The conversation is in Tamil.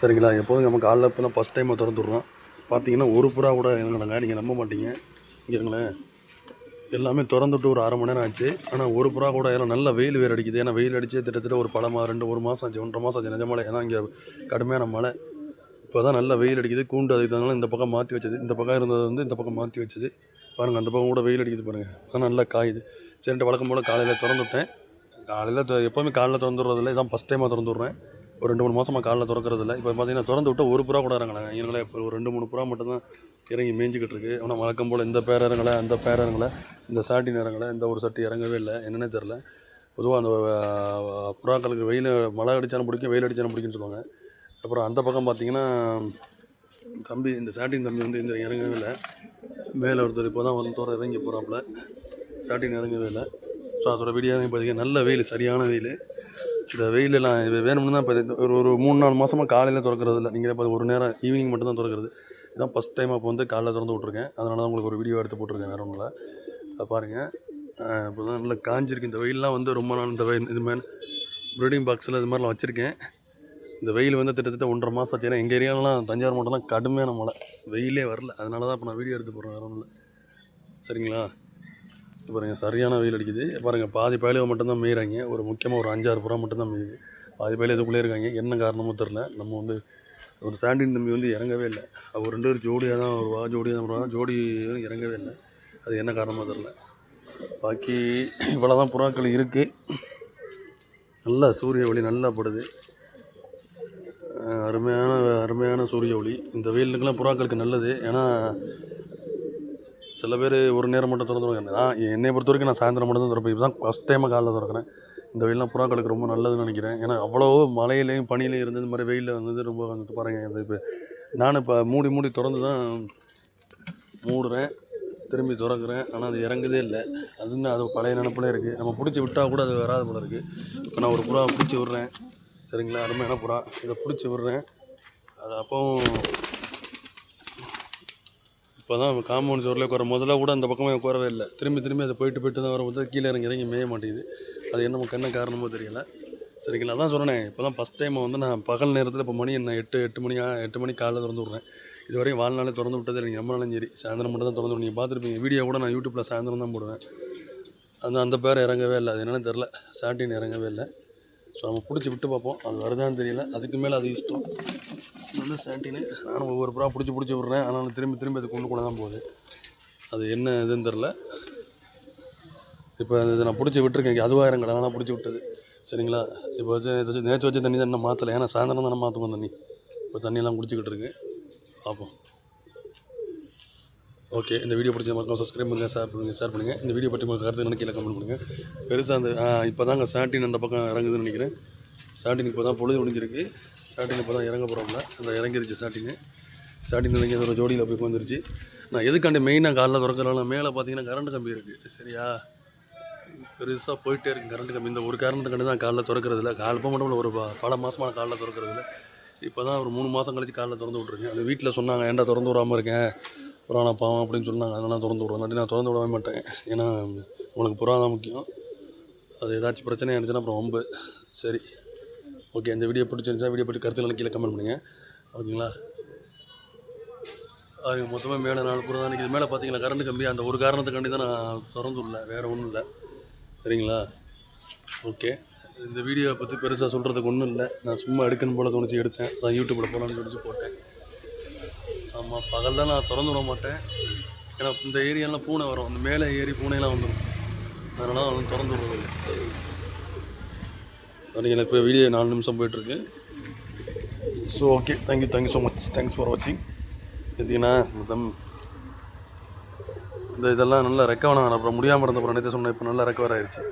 சரிங்களா? எப்போதும் நம்ம காலைல இப்போ தான் ஃபஸ்ட் டைமாக திறந்துடுறோம். பார்த்தீங்கன்னா ஒரு புறா கூட இறங்கலைங்க நீங்கள் நம்ப மாட்டீங்க. இங்கே இருங்களேன். எல்லாமே திறந்துட்டு ஒரு அரை மணி நேரம் ஆச்சு. ஆனால் ஒரு புறா கூட எல்லாம் நல்ல வெயில் வேறு அடிக்குது. ஏன்னா வெயில் அடித்து திட்டத்தட்ட ஒரு பல மா ரெண்டு ஒரு மாதம் ஆச்சு. ஒன்றரை மாதம் ஆச்சு. நிஜமலை. ஏன்னா இங்கே கடுமையான மழை. இப்போ தான் நல்லா வெயில் அடிக்குது. கூண்டு அதுக்கு தகுந்த இந்த பக்கம் மாற்றி வச்சது. இந்த பக்கம் இருந்தது வந்து இந்த பக்கம் மாற்றி வச்சது. பாருங்கள் அந்த பக்கம் கூட வெயில் அடிக்குது பாருங்கள் அதான் நல்லா காயுது. சரின்ட்டு வழக்கம் போல் காலையில் திறந்து விட்டேன் காலையில் எப்போவுமே காலையில் திறந்துடுறதில்ல. இதான் ஃபஸ்ட் டைமாக திறந்து விட்றேன் ஒரு ரெண்டு மூணு மாதமாக காலைல திறக்கிறதில்ல. இப்போ பார்த்தீங்கன்னா திறந்து விட்டு ஒரு புறா கூட இறங்கலை. இவங்களே இப்போ ஒரு ரெண்டு மூணு புறா மட்டும்தான் இறங்கி மேய்ஞ்சிக்கிட்டு இருக்குது ஆனால் வழக்கம் போல் இந்த பேர் இறங்கலை அந்த பேர் இறங்கலை இந்த சாட்டின் இறங்கலை இந்த ஒரு சட்டி இறங்கவே இல்லை. என்னென்னே தெரில பொதுவாக அந்த புறாக்களுக்கு வெயில் மழை அடித்தாலும் பிடிக்கும் வெயில் அடித்தாலும் பிடிக்கும்னு சொல்லுவாங்க. அப்புறம் அந்த பக்கம் பார்த்தீங்கன்னா தம்பி இந்த சாட்டின் தம்பி வந்து இந்த இறங்கவே இல்லை. மேலே ஒருத்தர் இப்போ தான் வந்து தோற இறங்கி போகிறாப்புல சாட்டின் இறங்கவே இல்லை. ஸோ அதோட வீடியோ பார்த்தீங்கன்னா நல்ல வெயில் சரியான வெயில். இந்த வெயிலெல்லாம் இது வேணும்னு தான் இப்போ ஒரு ஒரு மூணு நாலு மாதமாக காலையில் திறக்கிறது இல்லை நீங்கள் இப்போ ஒரு நேரம் ஈவினிங் மட்டும் தான் திறக்கிறது. இதான் ஃபஸ்ட் டைம் அப்போ வந்து காலையில் திறந்து விட்ருக்கேன் அதனால தான் உங்களுக்கு ஒரு வீடியோ எடுத்து போட்டிருக்கேன் வேறு ஒன்றும் இல்லை. அதை பாருங்கள் இப்போ தான் நல்லா காஞ்சிருக்கு. இந்த வெயிலெலாம் வந்து ரொம்ப நாள் இந்த வெயில் இது மாதிரி ப்ரீடிங் பாக்ஸில் இது மாதிரிலாம் வச்சுருக்கேன். இந்த வெயில் வந்து திட்டத்தட்ட ஒன்றரை மாதம் ஆச்சு. ஏன்னா எங்கள் ஏரியாலலாம் தஞ்சாவூர் மட்டும்தான் கடுமையான மழை. வெயிலே வரல. அதனால தான் இப்போ நான் வீடியோ எடுத்து போடுறேன் வேறு ஒன்றும் இல்லை. சரிங்களா? பாருங்கள் சரியான வெயில் அடிக்குது. பாருங்கள் பாதி பயலுவை மட்டும்தான் மேய்கிறாங்க ஒரு முக்கியமாக ஒரு அஞ்சாறு புறா மட்டும்தான் மேயுது. பாதி பயலு இதுக்குள்ளே இருக்காங்க? என்ன காரணமும் தெரில நம்ம வந்து ஒரு சாண்டின் தம்பி வந்து இறங்கவே இல்லை. அவர் ரெண்டு பேரும் ஜோடியாக தான் வருவா ஜோடியாக தான் வருவா. ஜோடி இறங்கவே இல்லை. அது என்ன காரணமாக தெரில பாக்கி இவ்வளோ தான் புறாக்கள் இருக்குது நல்லா சூரிய ஒளி நல்லா படுது. அருமையான அருமையான சூரிய ஒளி. இந்த வெயிலுக்கெல்லாம் புறாக்களுக்கு நல்லது. ஏன்னா சில பேர் ஒரு நேரம் மட்டும் திறந்துருவாங்க நான் என்னை பொறுத்த வரைக்கும் நான் சாயந்தரம் மட்டும் தான் திறப்பேன். இப்போ தான் ஃபஸ்ட் டைமாக காலைல திறக்கிறேன். இந்த வெயிலாம் புறாக்களுக்கு ரொம்ப நல்லதுன்னு நினைக்கிறேன். ஏன்னா அவ்வளோ மழையிலையும் பனியிலையும் இருந்து இந்த மாதிரி வெயிலில் வந்தது ரொம்ப வந்து பாருங்கள் அது இப்போ நான் இப்போ மூடி மூடி திறந்து தான் மூடுறேன். திரும்பி திறக்கிறேன். ஆனால் அது இறங்குதே இல்லை. அது இன்னும் அது பழைய நினப்பில் இருக்குது நம்ம பிடிச்சி விட்டால் கூட அது வராது போல இருக்குது இப்போ நான் ஒரு புறா பிடிச்சி விட்றேன். சரிங்களா? அருமையான புறா. இதை பிடிச்சி விட்றேன். அது அப்போவும் இப்போ தான் காம்பவுண்ட் சுவரில் உட்கார முதல்ல கூட அந்த பக்கமே உட்காரவே இல்லை. திரும்பி திரும்பி அதை போயிட்டு போயிட்டு தான் வரும்போது கீழே இறங்கி இறங்கி மேய மாட்டேங்குது. அது என்ன என்ன காரணமோ தெரியல. சரிங்களா அதான் சொன்னேன் இப்போ தான் ஃபஸ்ட் டைம் வந்து நான் பகல் நேரத்தில் இப்போ மணி என்ன எட்டு எட்டு மணி எட்டு மணி காலைல திறந்து விட்றேன். இது வரையும் வாழ்நாளே திறந்து விட்டது நீங்கள் ரொம்ப நாளும் சரி. சாயந்தரம் மட்டும் தான் திறந்து விடுங்க. பார்த்துருப்பீங்க வீடியோ கூட நான் யூடியூப்பில் சாயந்தரம் தான் போடுவேன். அந்த அந்த பேர் இறங்கவே இல்லை. அது என்னென்னு தெரில சாட்டின் இறங்கவே இல்லை. ஸோ நம்ம பிடிச்சி விட்டு பார்ப்போம். அது வருதான்னு தெரியல. அதுக்கு மேலே அது இஷ்டம். இது வந்து சாட்டினு நானும் ஒவ்வொரு புறா பிடிச்சி பிடிச்சி விட்றேன். ஆனாலும் திரும்பி திரும்பி அது கொண்டு கூட தான் போகுது. அது என்ன இதுன்னு தெரில இப்போ இது நான் பிடிச்சி விட்டுருக்கேன். அதுவாக இறங்கல ஆனால் பிடிச்சி விட்டது. சரிங்களா? இப்போ வச்சு நேற்று வச்சு நேற்று தண்ணி தான் இன்னும் மாற்றலை ஏன்னா சாயந்தரம் தானே மாற்றுவோம் தண்ணி. இப்போ தண்ணியெல்லாம் குடிச்சிக்கிட்டு இருக்கு. பார்ப்போம் ஓகே இந்த வீடியோ பிடிச்ச மக்கள் சப்ஸ்கிரைப் பண்ணுங்கள் ஷேர் பண்ணுங்கள் ஷேர் பண்ணுங்கள் இந்த வீடியோ பற்றி உங்களுக்கு கருத்து நினைக்கல கமெண்ட் பண்ணுங்கள் பெருசாக அந்த இப்போ தாங்க சாட்டின் அந்த பக்கம் இறங்குதுன்னு நினைக்கிறேன். ஸ்டார்டிங் இப்போ தான் பொழுது முடிஞ்சிருக்கு. ஸ்டார்டிங் இப்போ தான் இறங்க போகிறோம்ல அந்த இறங்கிருச்சு ஸ்டார்டிங்கு ஸ்டார்டிங் இறங்கி ஒரு ஜோடியில் போய் வந்துருச்சு நான் எதுக்காண்டி மெயினாக காலைல திறக்கிறனால மேலே பார்த்தீங்கன்னா கரண்ட் கம்பி இருக்குது சரியா? பெருசாக போயிட்டே இருக்கு கரண்ட் கம்பி. இந்த ஒரு காரணத்துக்காண்டி தான் காலைல திறக்கிறது கால் இப்போ மட்டும் ஒரு பல மாதமான காலைல திறக்கறதில்லை. இப்போ தான் ஒரு மூணு மாதம் கழிச்சு காலைல திறந்து விட்ருக்கேன் அது வீட்டில் சொன்னாங்க ஏன்டா திறந்து விடாமல் இருக்கேன் புறானா பாவம் அப்படின்னு சொன்னாங்க. அதனால திறந்து விடுவேன் இல்லாட்டி நான் திறந்து விடவே மாட்டேன். ஏன்னா உனக்கு புறா தான் முக்கியம். அது ஏதாச்சும் பிரச்சனையாக இருந்துச்சுன்னா அப்புறம் ரொம்ப சரி. ஓகே இந்த வீடியோ பிடிச்சிருந்துச்சா வீடியோ பற்றி கருத்துக்களை கீழே கமெண்ட் பண்ணுங்கள் ஓகேங்களா? அது மொத்தமாக மேலே நாலு கூட தான் இது மேலே பார்த்தீங்களா கரண்ட் கம்பி. அந்த ஒரு காரணத்துக்காண்டி தான் நான் திறந்து விடல வேறு ஒன்றும் இல்லை. சரிங்களா? ஓகே. இந்த வீடியோவை பற்றி பெருசாக சொல்கிறதுக்கு ஒன்றும் இல்லை. நான் சும்மா எடுக்கணும் போல தோணிச்சு எடுத்தேன். நான் யூடியூப்பில் போகலான்னு தோணிச்சு போட்டேன். ஆமாம் பகலில் நான் திறந்து விட மாட்டேன். ஏன்னா இந்த ஏரியாலாம் பூனை வரும். அந்த மேலே ஏறி பூனையெல்லாம் வந்துடும் அதனால் அவன் திறந்து விடுறதில்லை சரிங்க எனக்கு இப்போ வீடியோ நாலு நிமிஷம் போயிட்டுருக்கு. So okay thank you thank you so much thanks for வாட்சிங் பார்த்தீங்கன்னா மொத்தம் இந்த இதெல்லாம் நல்லா ரெக்கவர் ஆகணும் அப்புறம் முடியாமல் இருந்த அப்புறம் நேற்று சொன்னேன் இப்போ நல்லா ரெக்கவர் ஆயிடுச்சு